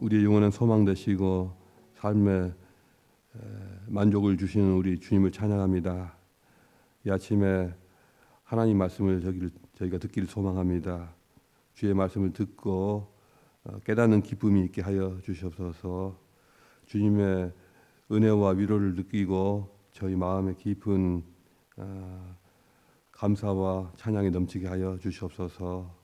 우리의 영원한 소망 되시고 삶의 에, 만족을 주시는 우리 주님을 찬양합니다. 이 아침에 하나님 말씀을 저희가 듣기를 소망합니다. 주의 말씀을 듣고 어, 깨닫는 기쁨이 있게 하여 주시옵소서. 주님의 은혜와 위로를 느끼고 저희 마음에 깊은 아, 감사와 찬양이 넘치게 하여 주시옵소서.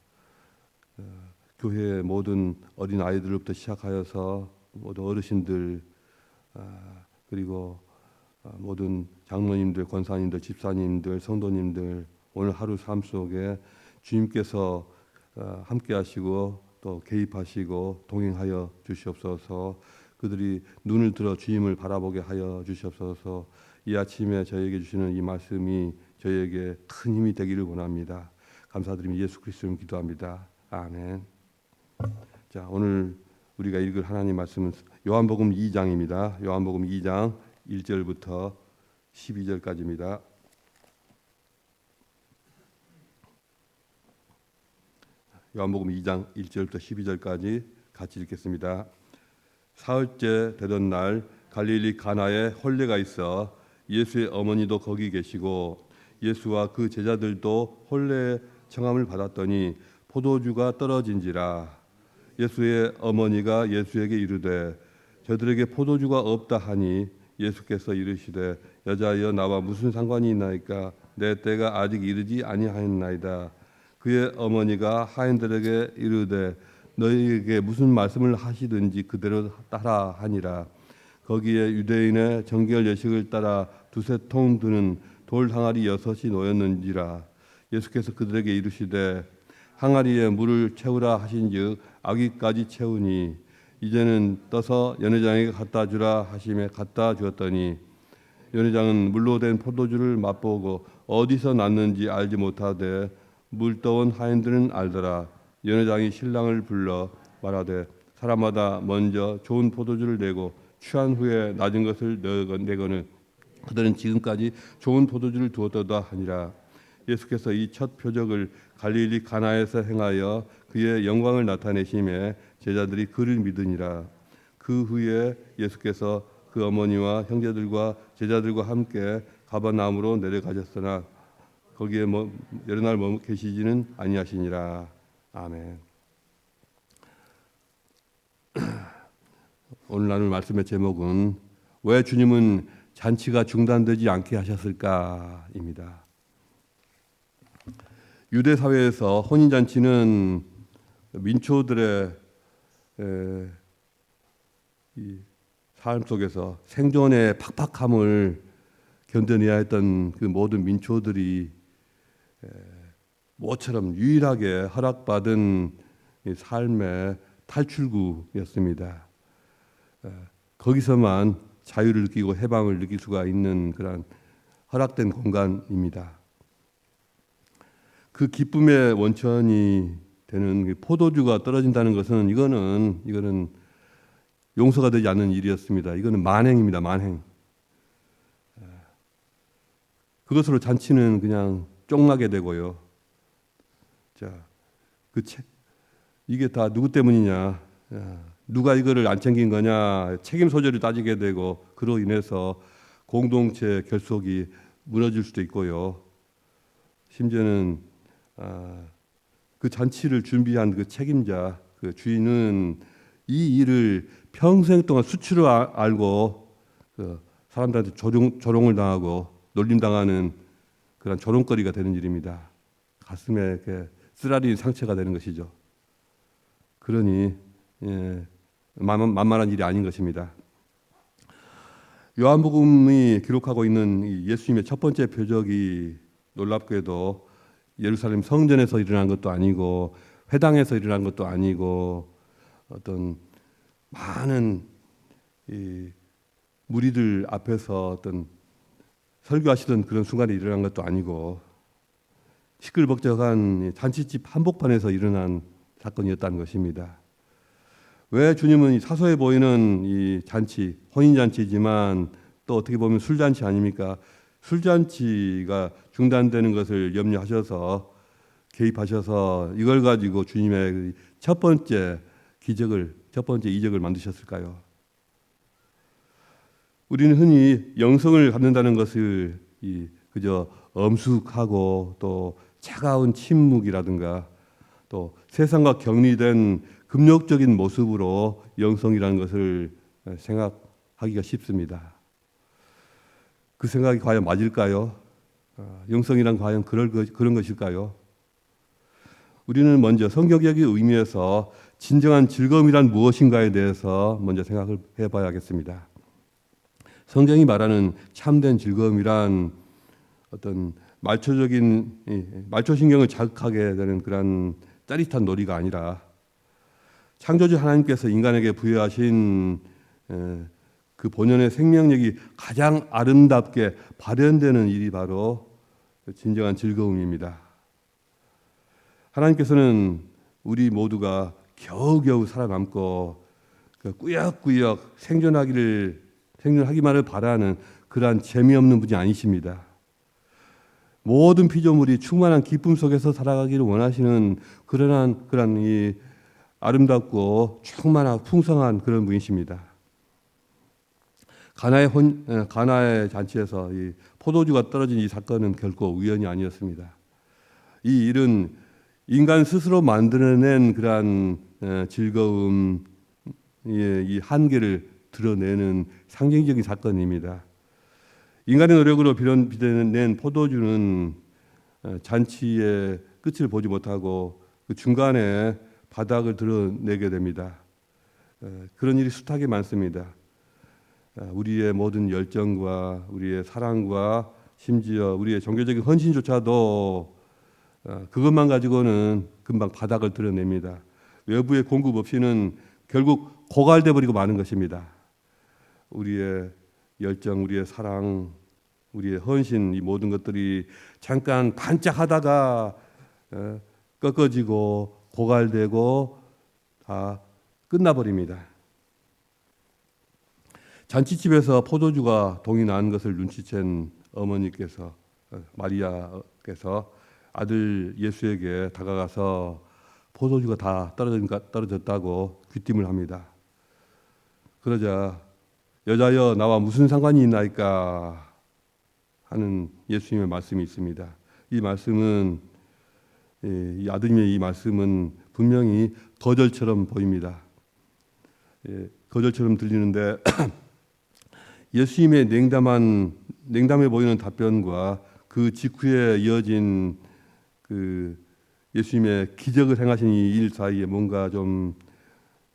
어, 교회 모든 어린 아이들로부터 시작하여서 모든 어르신들 아, 그리고 아, 모든 장로님들, 권사님들, 집사님들, 성도님들 오늘 하루 삶 속에 주님께서 아, 함께하시고 또 개입하시고 동행하여 주시옵소서. 그들이 눈을 들어 주님을 바라보게 하여 주시옵소서. 이 아침에 저에게 주시는 이 말씀이 저에게 큰 힘이 되기를 원합니다. 감사드리며 예수 그리스도를 기도합니다. 아멘. 자, 오늘 우리가 읽을 하나님 말씀은 요한복음 2장입니다. 요한복음 2장 1절부터 12절까지입니다. 요한복음 2장 1절부터 12절까지 같이 읽겠습니다. 사흘째 되던 날 갈릴리 가나에 홀례가 있어 예수의 어머니도 거기 계시고 예수와 그 제자들도 홀례 청함을 받았더니 포도주가 떨어진지라 예수의 어머니가 예수에게 이르되 저들에게 포도주가 없다 하니 예수께서 이르시되 여자여 나와 무슨 상관이 있나이까? 내 때가 아직 이르지 아니하였나이다. 그의 어머니가 하인들에게 이르되 너희에게 무슨 말씀을 하시든지 그대로 따라 하니라. 거기에 유대인의 정결 예식을 따라 두세 통 드는 돌 항아리 여섯이 놓였는지라. 예수께서 그들에게 이르시되 항아리에 물을 채우라 하신즉 아기까지 채우니 이제는 떠서 연회장에게 갖다 주라 하심에 갖다 주었더니 연회장은 물로 된 포도주를 맛보고 어디서 났는지 알지 못하되 물 떠온 하인들은 알더라. 연회장이 신랑을 불러 말하되 사람마다 먼저 좋은 포도주를 내고 취한 후에 낮은 것을 내거늘 그들은 지금까지 좋은 포도주를 두었도다 하니라. 예수께서 이 첫 표적을 갈릴리 가나에서 행하여 그의 영광을 나타내심에 제자들이 그를 믿으니라 그 후에 예수께서 그 어머니와 형제들과 제자들과 함께 가버나움으로 내려가셨으나 거기에 뭐 여러 날 머무 계시지는 아니하시니라 아멘. 오늘 나눌 말씀의 제목은 왜 주님은 잔치가 중단되지 않게 하셨을까입니다. 유대 사회에서 혼인 잔치는 민초들의 에, 삶 속에서 생존의 팍팍함을 견뎌내야 했던 그 모든 민초들이 에, 모처럼 유일하게 허락받은 삶의 탈출구였습니다. 거기서만 자유를 느끼고 해방을 느낄 수가 있는 그런 허락된 공간입니다. 그 기쁨의 원천이 되는 그 포도주가 떨어진다는 것은 이거는 이거는 용서가 되지 않는 일이었습니다. 이거는 만행입니다. 만행. 그것으로 잔치는 그냥 쫑나게 되고요. 자, 그 책, 이게 다 누구 때문이냐? 누가 이거를 안 챙긴 거냐? 책임 소재를 따지게 되고 그로 인해서 공동체 결속이 무너질 수도 있고요. 심지어는 아, 그 잔치를 준비한 그 책임자, 그 주인은 이 일을 평생 동안 수치로 아, 알고 그 사람들한테 조롱, 조롱을 당하고 놀림 당하는 그런 조롱거리가 되는 일입니다. 가슴에 이렇게 쓰라린 상처가 되는 것이죠. 그러니 예, 만만한 일이 아닌 것입니다. 요한복음이 기록하고 있는 예수님의 첫 번째 표적이 놀랍게도 예루살렘 성전에서 일어난 것도 아니고 회당에서 일어난 것도 아니고 어떤 많은 무리들 앞에서 어떤 설교하시던 그런 순간에 일어난 것도 아니고 시끌벅적한 잔치집 한복판에서 일어난 사건이었다는 것입니다. 왜 주님은 사소해 보이는 이 잔치, 혼인 잔치지만 또 어떻게 보면 술 잔치 아닙니까? 술 잔치가 중단되는 것을 염려하셔서 개입하셔서 이걸 가지고 주님의 첫 번째 기적을 첫 번째 이적을 만드셨을까요? 우리는 흔히 영성을 갖는다는 것을 이 그저 엄숙하고 또 차가운 침묵이라든가 또 세상과 격리된 금욕적인 모습으로 영성이라는 것을 생각하기가 쉽습니다. 그 생각이 과연 맞을까요? 아, 영성이란 과연 그럴 것, 그런 것일까요? 우리는 먼저 성경적인 의미에서 진정한 즐거움이란 무엇인가에 대해서 먼저 생각을 해봐야겠습니다. 성경이 말하는 참된 즐거움이란 어떤 말초적인 말초신경을 자극하게 되는 그런 짜릿한 놀이가 아니라 창조주 하나님께서 인간에게 부여하신 그 본연의 생명력이 가장 아름답게 발현되는 일이 바로 진정한 즐거움입니다. 하나님께서는 우리 모두가 겨우겨우 살아남고 그 꾸역꾸역 생존하기를 생존하기만을 바라는 그러한 재미없는 분이 아니십니다. 모든 피조물이 충만한 기쁨 속에서 살아가기를 원하시는 그러한 그런 이 아름답고 충만하고 풍성한 그런 분이십니다. 가나의 혼 가나의 잔치에서 이 포도주가 떨어진 이 사건은 결코 우연이 아니었습니다. 이 일은 인간 스스로 만들어낸 그러한 즐거움 이 한계를 드러내는 상징적인 사건입니다. 인간의 노력으로 비롯된 포도주는 잔치의 끝을 보지 못하고 그 중간에 바닥을 드러내게 됩니다. 그런 일이 숱하게 많습니다. 우리의 모든 열정과 우리의 사랑과 심지어 우리의 종교적인 헌신조차도 그것만 가지고는 금방 바닥을 드러냅니다. 외부의 공급 없이는 결국 고갈돼 버리고 마는 것입니다. 우리의 열정, 우리의 사랑, 우리의 헌신 이 모든 것들이 잠깐 반짝하다가 어, 꺾어지고 고갈되고 다 끝나버립니다. 잔치집에서 포도주가 동이 난 것을 눈치챈 어머니께서 어, 마리아께서 아들 예수에게 다가가서 포도주가 다 떨어졌다고 귀띔을 합니다. 그러자 여자여 나와 무슨 상관이 있나이까 하는 예수님의 말씀이 있습니다. 이 말씀은 예, 이 아드님의 이 말씀은 분명히 거절처럼 보입니다. 예, 거절처럼 들리는데 예수님의 냉담한 냉담해 보이는 답변과 그 직후에 이어진 그 예수님의 기적을 행하신 이 일 사이에 뭔가 좀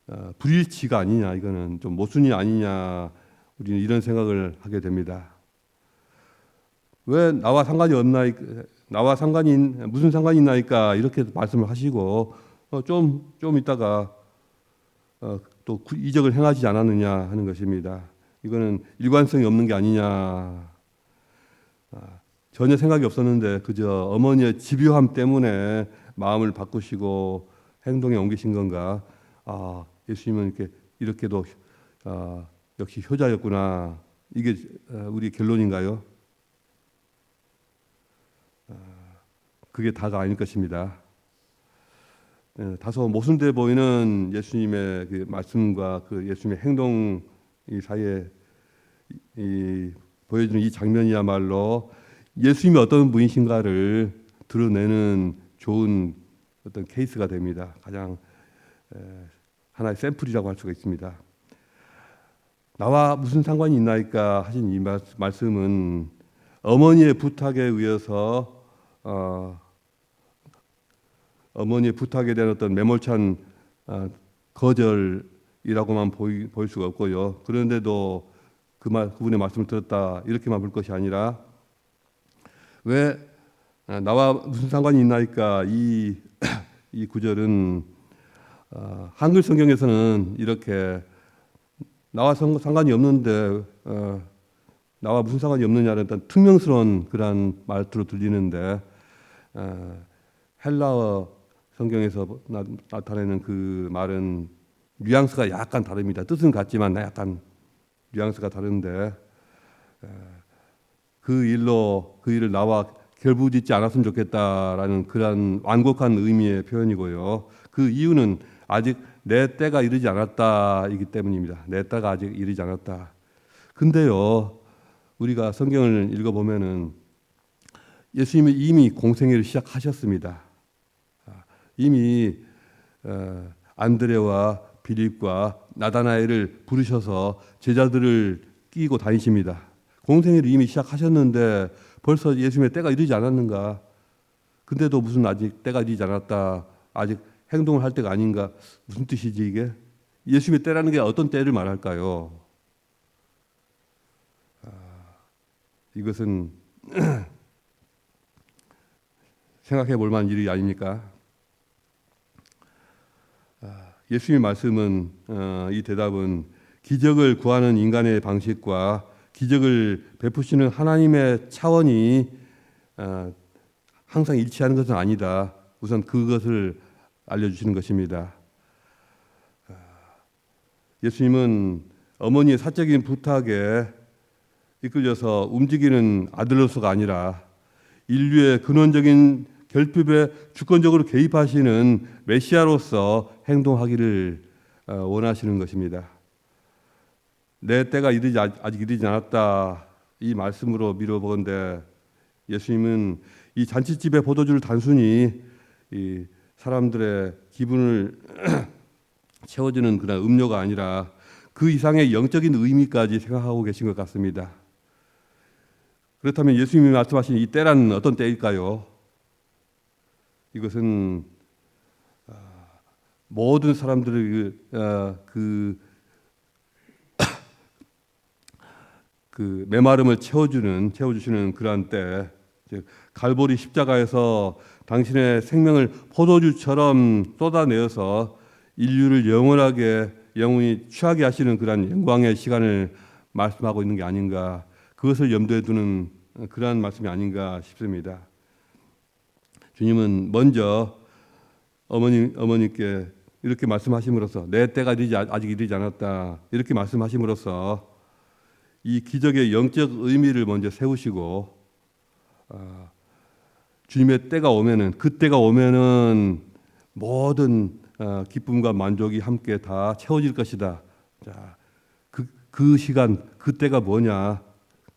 어, 불일치가 아니냐 이거는 좀 모순이 아니냐 우리는 이런 생각을 하게 됩니다. 왜 나와 상관이 없나 나와 상관이 무슨 상관이 있나이까 이렇게 말씀을 하시고 좀좀 어, 좀 있다가 어, 또 이적을 행하지 않았느냐 하는 것입니다. 이거는 일관성이 없는 게 아니냐. 아, 전혀 생각이 없었는데 그저 어머니의 집요함 때문에 마음을 바꾸시고 행동에 옮기신 건가? 아, 예수님은 이렇게 이렇게도 아, 역시 효자였구나. 이게 어, 우리 결론인가요? 아, 그게 다가 아닐 것입니다. 예, 다소 모순돼 보이는 예수님의 그 말씀과 그 예수님의 행동 이 사이에 이 보여주는 이 장면이야말로 예수님이 어떤 분이신가를 드러내는 좋은 어떤 케이스가 됩니다. 가장 하나의 샘플이라고 할 수가 있습니다. 나와 무슨 상관이 있나이까 하신 이 말씀은 어머니의 부탁에 의해서 어, 어머니의 부탁에 대한 어떤 매몰찬 어, 거절이라고만 보이, 보일 수가 없고요. 그런데도 그 말, 그분의 말씀을 들었다 이렇게만 볼 것이 아니라 왜 어, 나와 무슨 상관이 있나이까 이, 이 구절은 어, 한글 성경에서는 이렇게 나와 상관이 없는데 어, 나와 무슨 상관이 없느냐는 어떤 특명스러운 그러한 말투로 들리는데 어, 헬라어 성경에서 나, 타내는 그 말은 뉘앙스가 약간 다릅니다. 뜻은 같지만 약간 뉘앙스가 다른데 어, 그 일로 그 일을 나와 결부짓지 않았으면 좋겠다라는 그러한 완곡한 의미의 표현이고요. 그 이유는 아직 내 때가 이르지 않았다이기 때문입니다. 내 때가 아직 이르지 않았다. 근데요, 우리가 성경을 읽어 보면은 예수님이 이미 공생애를 시작하셨습니다. 아, 이미 어, 안드레와 빌립과 나다나엘을 부르셔서 제자들을 끼고 다니십니다. 공생애를 이미 시작하셨는데 벌써 예수님의 때가 이르지 않았는가? 근데도 무슨 아직 때가 이르지 않았다. 아직 행동을 할 때가 아닌가? 무슨 뜻이지 이게? 예수님의 때라는 게 어떤 때를 말할까요? 아, 이것은 생각해 볼 만한 일이 아닙니까? 아, 예수님의 말씀은 어, 이 대답은 기적을 구하는 인간의 방식과 기적을 베푸시는 하나님의 차원이 어, 항상 일치하는 것은 아니다. 우선 그것을 알려주시는 것입니다. 아, 예수님은 어머니의 사적인 부탁에 이끌려서 움직이는 아들로서가 아니라 인류의 근원적인 결핍에 주권적으로 개입하시는 메시아로서 행동하기를 어, 원하시는 것입니다. 내 때가 이르지 아직 이르지 않았다 이 말씀으로 미뤄보건대 예수님은 이 잔치집의 포도주를 단순히 이 사람들의 기분을 채워주는 그런 음료가 아니라 그 이상의 영적인 의미까지 생각하고 계신 것 같습니다. 그렇다면 예수님이 말씀하신 이 때란 어떤 때일까요? 이것은 아, 모든 사람들의 그, 그, 그 메마름을 채워주는 채워주시는 그러한 때, 즉 갈보리 십자가에서 당신의 생명을 포도주처럼 쏟아내어서 인류를 영원하게 영원히 취하게 하시는 그러한 영광의 시간을 말씀하고 있는 게 아닌가 그것을 염두에 두는 그러한 말씀이 아닌가 싶습니다. 주님은 먼저 어머니 어머니께 이렇게 말씀하심으로써 내 때가 이르지 아직 이르지 않았다 이렇게 말씀하심으로써 이 기적의 영적 의미를 먼저 세우시고 아, 주님의 때가 오면은 그 때가 오면은 모든 어, 기쁨과 만족이 함께 다 채워질 것이다. 자, 그, 그 시간, 그 때가 뭐냐,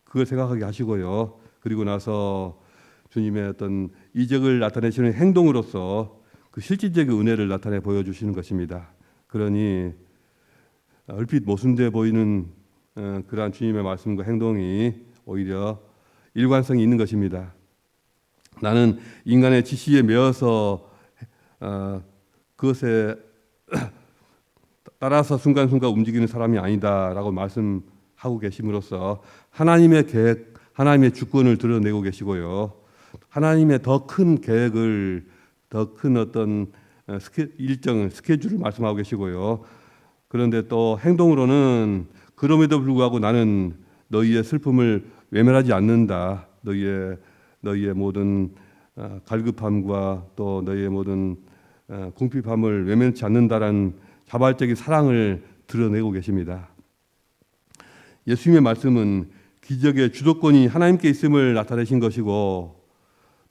그걸 생각하게 하시고요. 그리고 나서 주님의 어떤 이적을 나타내시는 행동으로서 그 실질적인 은혜를 나타내 보여주시는 것입니다. 그러니 얼핏 모순돼 보이는 어, 그러한 주님의 말씀과 행동이 오히려 일관성이 있는 것입니다. 나는 인간의 지시에 매어서 어, 그것에 따라서 순간순간 움직이는 사람이 아니다라고 말씀하고 계심으로써 하나님의 계획, 하나님의 주권을 드러내고 계시고요. 하나님의 더 큰 계획을 더 큰 어떤 어, 일정 스케줄을 말씀하고 계시고요. 그런데 또 행동으로는 그럼에도 불구하고 나는 너희의 슬픔을 외면하지 않는다. 너희의 너희의 모든 어, 갈급함과 또 너희의 모든 어, 궁핍함을 외면치 않는다라는 자발적인 사랑을 드러내고 계십니다. 예수님의 말씀은 기적의 주도권이 하나님께 있음을 나타내신 것이고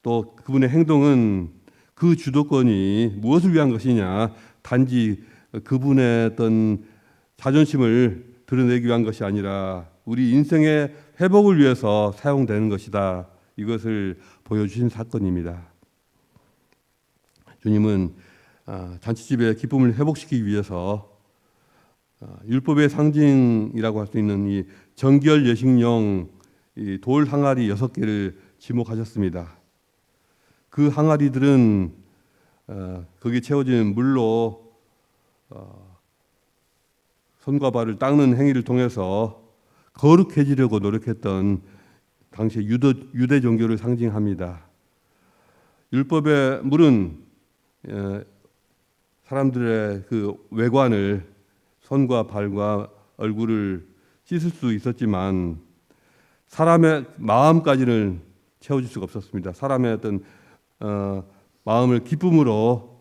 또 그분의 행동은 그 주도권이 무엇을 위한 것이냐 단지 그분의 어떤 자존심을 드러내기 위한 것이 아니라 우리 인생의 회복을 위해서 사용되는 것이다. 이것을 보여주신 사건입니다. 주님은 아, 잔치집의 기쁨을 회복시키기 위해서 아, 율법의 상징이라고 할 수 있는 이 정결 예식용 돌 항아리 여섯 개를 지목하셨습니다. 그 항아리들은 어, 거기 채워진 물로 어, 손과 발을 닦는 행위를 통해서 거룩해지려고 노력했던 당시 유대, 유대 종교를 상징합니다. 율법의 물은 사람들의 그 외관을 손과 발과 얼굴을 씻을 수 있었지만 사람의 마음까지는 채워줄 수가 없었습니다. 사람의 어떤 어, 마음을 기쁨으로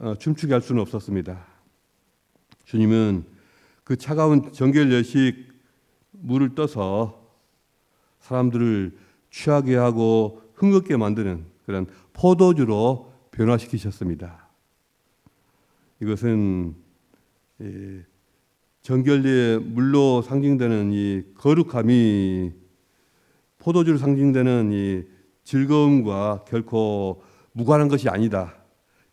어, 춤추게 할 수는 없었습니다. 주님은 그 차가운 정결 여식 물을 떠서 사람들을 취하게 하고 흥겁게 만드는 그런 포도주로 변화시키셨습니다. 이것은 이 정결리의 물로 상징되는 이 거룩함이 포도주로 상징되는 이 즐거움과 결코 무관한 것이 아니다.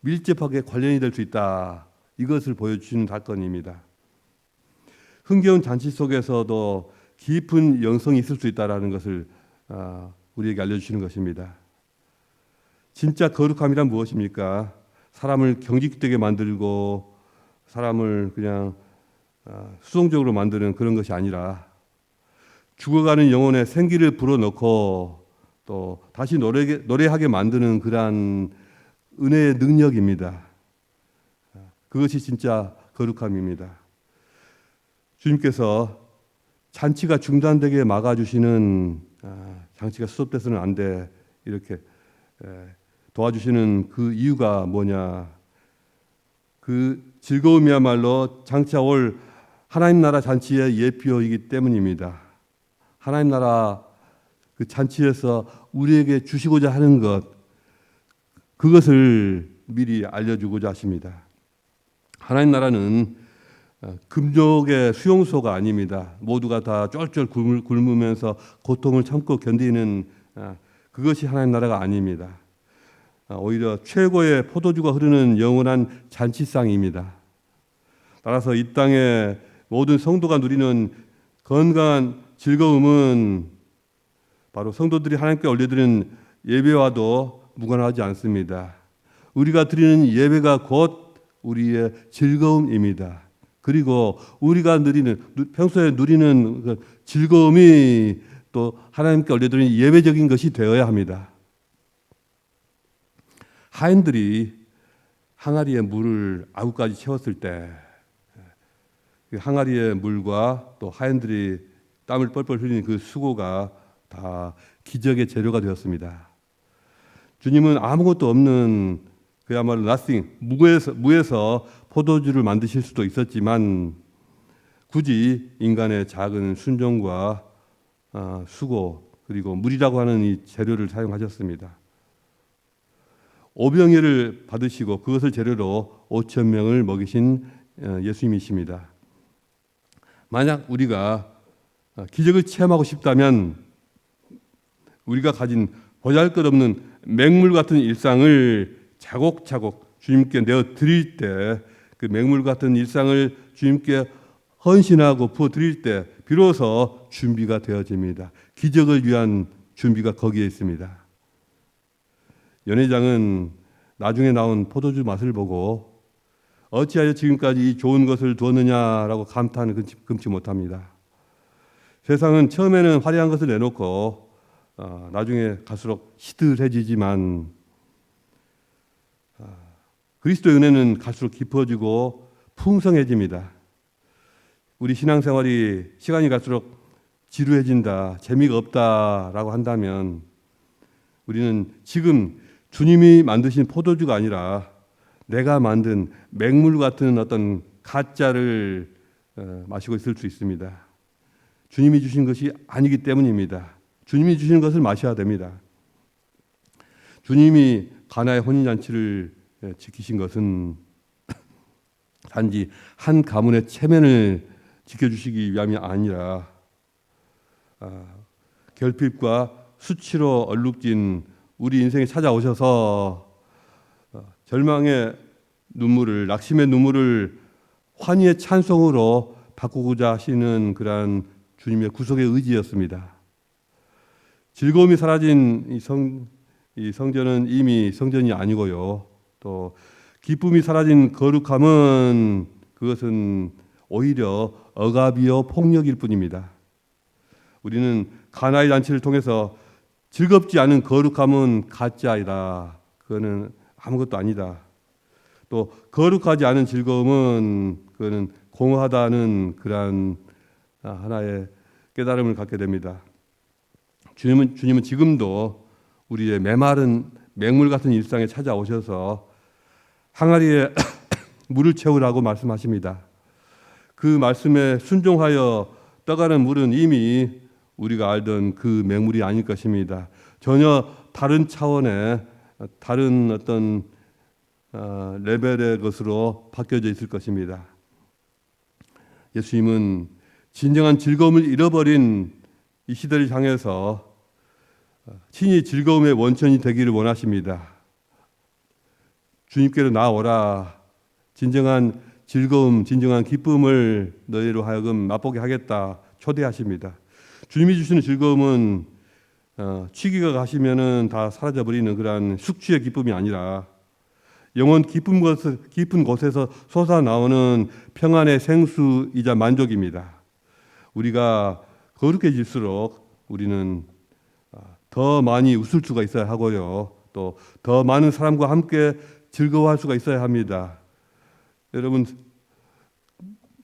밀접하게 관련이 될 수 있다. 이것을 보여주시는 사건입니다. 흥겨운 잔치 속에서도 깊은 영성이 있을 수 있다라는 것을 아, 우리에게 알려주시는 것입니다. 진짜 거룩함이란 무엇입니까? 사람을 경직되게 만들고 사람을 그냥 아, 수동적으로 만드는 그런 것이 아니라 죽어가는 영혼에 생기를 불어넣고 또 다시 노래, 노래하게 만드는 그러한 은혜의 능력입니다. 그것이 진짜 거룩함입니다. 주님께서 잔치가 중단되게 막아주시는 아, 장치가 수습돼서는 안 돼 이렇게 에, 도와주시는 그 이유가 뭐냐? 그 즐거움이야말로 장차 올 하나님 나라 잔치의 예표이기 때문입니다. 하나님 나라 그 잔치에서 우리에게 주시고자 하는 것 그것을 미리 알려주고자 하십니다. 하나님 나라는 어, 금족의 수용소가 아닙니다. 모두가 다 쫄쫄 굶- 굶으면서 고통을 참고 견디는 아, 그것이 하나님 나라가 아닙니다. 아, 오히려 최고의 포도주가 흐르는 영원한 잔치상입니다. 따라서 이 땅의 모든 성도가 누리는 건강한 즐거움은 바로 성도들이 하나님께 올려드리는 예배와도 무관하지 않습니다. 우리가 드리는 예배가 곧 우리의 즐거움입니다. 그리고 우리가 누리는 평소에 누리는 그 즐거움이 또 하나님께 올려드리는 예배적인 것이 되어야 합니다. 하인들이 항아리에 물을 아구까지 채웠을 때그 항아리의 물과 또 하인들이 땀을 뻘뻘 흘리는 그 수고가 다 기적의 재료가 되었습니다. 주님은 아무것도 없는 그야말로 nothing 무에서 무에서 포도주를 만드실 수도 있었지만 굳이 인간의 작은 순종과 아, 수고 그리고 물이라고 하는 이 재료를 사용하셨습니다. 오병이를 받으시고 그것을 재료로 5천 명을 먹이신 어, 예수님이십니다. 만약 우리가 어, 기적을 체험하고 싶다면 우리가 가진 보잘것없는 맹물 같은 일상을 차곡차곡 주님께 내어 드릴 때 그 맹물 같은 일상을 주님께 헌신하고 부어 드릴 때 비로소 준비가 되어집니다. 기적을 위한 준비가 거기에 있습니다. 연회장은 나중에 나온 포도주 맛을 보고 어찌하여 지금까지 이 좋은 것을 두었느냐라고 감탄을 금치 못합니다. 세상은 처음에는 화려한 것을 내놓고 어, 나중에 갈수록 시들해지지만 어, 그리스도의 은혜는 갈수록 깊어지고 풍성해집니다. 우리 신앙생활이 시간이 갈수록 지루해진다, 재미가 없다라고 한다면 우리는 지금 주님이 만드신 포도주가 아니라 내가 만든 맹물 같은 어떤 가짜를 어, 마시고 있을 수 있습니다. 주님이 주신 것이 아니기 때문입니다. 주님이 주신 것을 마셔야 됩니다. 주님이 가나의 혼인잔치를 예, 지키신 것은 단지 한 가문의 체면을 지켜주시기 위함이 아니라 아, 결핍과 수치로 얼룩진 우리 인생에 찾아오셔서 어, 절망의 눈물을 낙심의 눈물을 환희의 찬송으로 바꾸고자 하시는 그러한 주님의 구속의 의지였습니다. 즐거움이 사라진 이 성, 이 성전은 이미 성전이 아니고요. 또 기쁨이 사라진 거룩함은 그것은 오히려 억압이요 폭력일 뿐입니다. 우리는 가나의 잔치를 통해서 즐겁지 않은 거룩함은 가짜이다. 그거는 아무것도 아니다. 또 거룩하지 않은 즐거움은 그거는 공허하다는 그러한 하나의 깨달음을 갖게 됩니다. 주님은 주님은 지금도 우리의 메마른 맹물 같은 일상에 찾아오셔서 항아리에 물을 채우라고 말씀하십니다. 그 말씀에 순종하여 떠가는 물은 이미 우리가 알던 그 맹물이 아닐 것입니다. 전혀 다른 차원의 다른 어떤 어, 레벨의 것으로 바뀌어져 있을 것입니다. 예수님은 진정한 즐거움을 잃어버린 이 시대를 향해서 어, 친히 즐거움의 원천이 되기를 원하십니다. 주님께로 나오라. 진정한 즐거움, 진정한 기쁨을 너희로 하여금 맛보게 하겠다. 초대하십니다. 주님이 주시는 즐거움은 어, 취기가 가시면은 다 사라져 버리는 그러한 숙취의 기쁨이 아니라 영원 깊은 곳 깊은 곳에서 솟아 나오는 평안의 생수이자 만족입니다. 우리가 거룩해질수록 우리는 어, 더 많이 웃을 수가 있어야 하고요. 또 더 많은 사람과 함께 즐거워할 수가 있어야 합니다. 여러분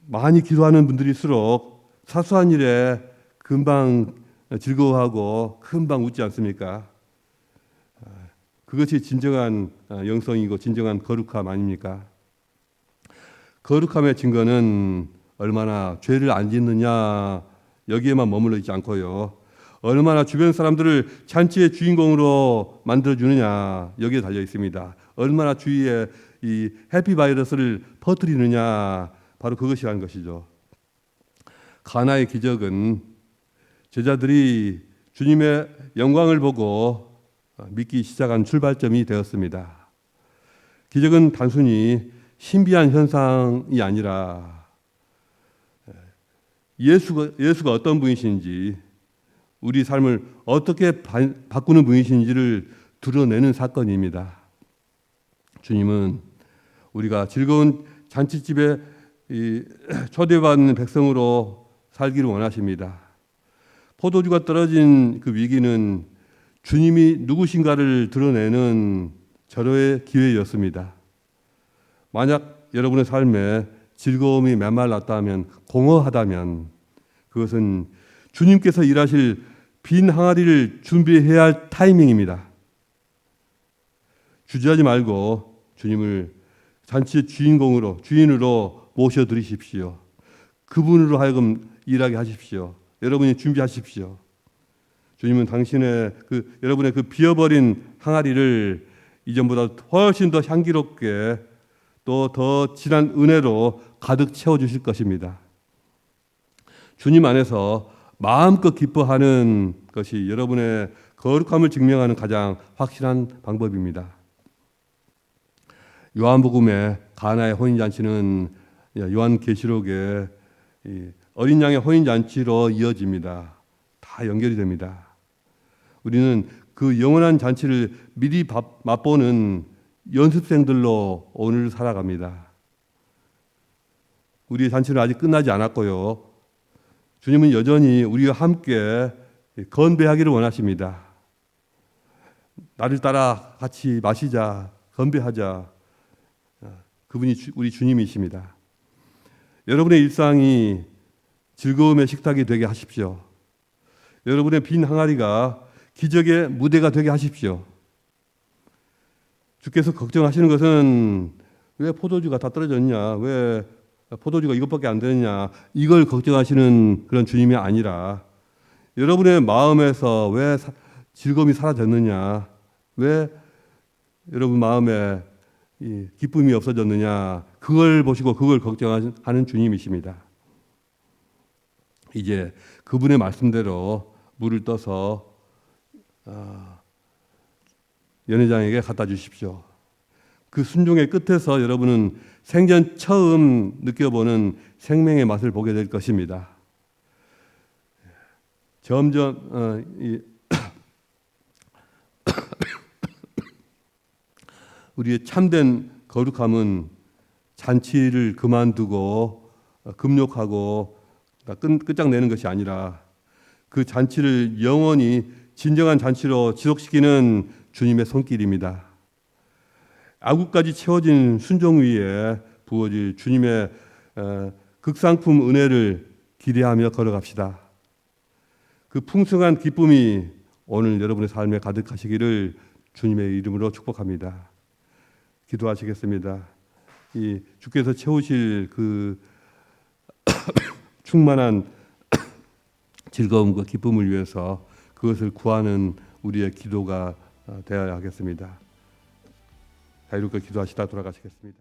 많이 기도하는 분들일수록 사소한 일에 금방 즐거워하고 금방 웃지 않습니까? 그것이 진정한 영성이고 진정한 거룩함 아닙니까? 거룩함의 증거는 얼마나 죄를 안 짓느냐 여기에만 머물러 있지 않고요. 얼마나 주변 사람들을 잔치의 주인공으로 만들어 주느냐 여기에 달려 있습니다. 얼마나 주위에 이 해피 바이러스를 퍼뜨리느냐 바로 그것이라는 것이죠. 가나의 기적은 제자들이 주님의 영광을 보고 믿기 시작한 출발점이 되었습니다. 기적은 단순히 신비한 현상이 아니라 예수가, 예수가 어떤 분이신지 우리 삶을 어떻게 바, 바꾸는 분이신지를 드러내는 사건입니다. 주님은 우리가 즐거운 잔치집에 초대받는 백성으로 살기를 원하십니다. 포도주가 떨어진 그 위기는 주님이 누구신가를 드러내는 절호의 기회였습니다. 만약 여러분의 삶에 즐거움이 메말랐다면 공허하다면 그것은 주님께서 일하실 빈 항아리를 준비해야 할 타이밍입니다. 주저하지 말고 주님을 잔치의 주인공으로 주인으로 모셔 드리십시오. 그분으로 하여금 일하게 하십시오. 여러분이 준비하십시오. 주님은 당신의 그 여러분의 그 비어버린 항아리를 이전보다 훨씬 더 향기롭게 또 더 진한 은혜로 가득 채워 주실 것입니다. 주님 안에서 마음껏 기뻐하는 것이 여러분의 거룩함을 증명하는 가장 확실한 방법입니다. 요한복음의 가나의 혼인 잔치는 요한 계시록의 어린 양의 혼인 잔치로 이어집니다. 다 연결이 됩니다. 우리는 그 영원한 잔치를 미리 맛보는 연습생들로 오늘 살아갑니다. 우리의 잔치는 아직 끝나지 않았고요. 주님은 여전히 우리와 함께 건배하기를 원하십니다. 나를 따라 같이 마시자, 건배하자. 그분이 우리 주님이십니다. 여러분의 일상이 즐거움의 식탁이 되게 하십시오. 여러분의 빈 항아리가 기적의 무대가 되게 하십시오. 주께서 걱정하시는 것은 왜 포도주가 다 떨어졌냐? 왜 포도주가 이것밖에 안 되느냐? 이걸 걱정하시는 그런 주님이 아니라 여러분의 마음에서 왜 즐거움이 사라졌느냐? 왜 여러분 마음에 기쁨이 없어졌느냐? 그걸 보시고 그걸 걱정하는 주님이십니다. 이제 그분의 말씀대로 물을 떠서 어, 연회장에게 갖다 주십시오. 그 순종의 끝에서 여러분은 생전 처음 느껴보는 생명의 맛을 보게 될 것입니다. 점점 어, 이, 우리의 참된 거룩함은 잔치를 그만두고 어, 금욕하고 끝, 끝장내는 것이 아니라 그 잔치를 영원히 진정한 잔치로 지속시키는 주님의 손길입니다. 아구까지 채워진 순종 위에 부어질 주님의 어, 극상품 은혜를 기대하며 걸어갑시다. 그 풍성한 기쁨이 오늘 여러분의 삶에 가득하시기를 주님의 이름으로 축복합니다. 기도하시겠습니다. 이 주께서 채우실 그 충만한 즐거움과 기쁨을 위해서 그것을 구하는 우리의 기도가 되어야 하겠습니다. 자유롭게 기도하시다 돌아가시겠습니다.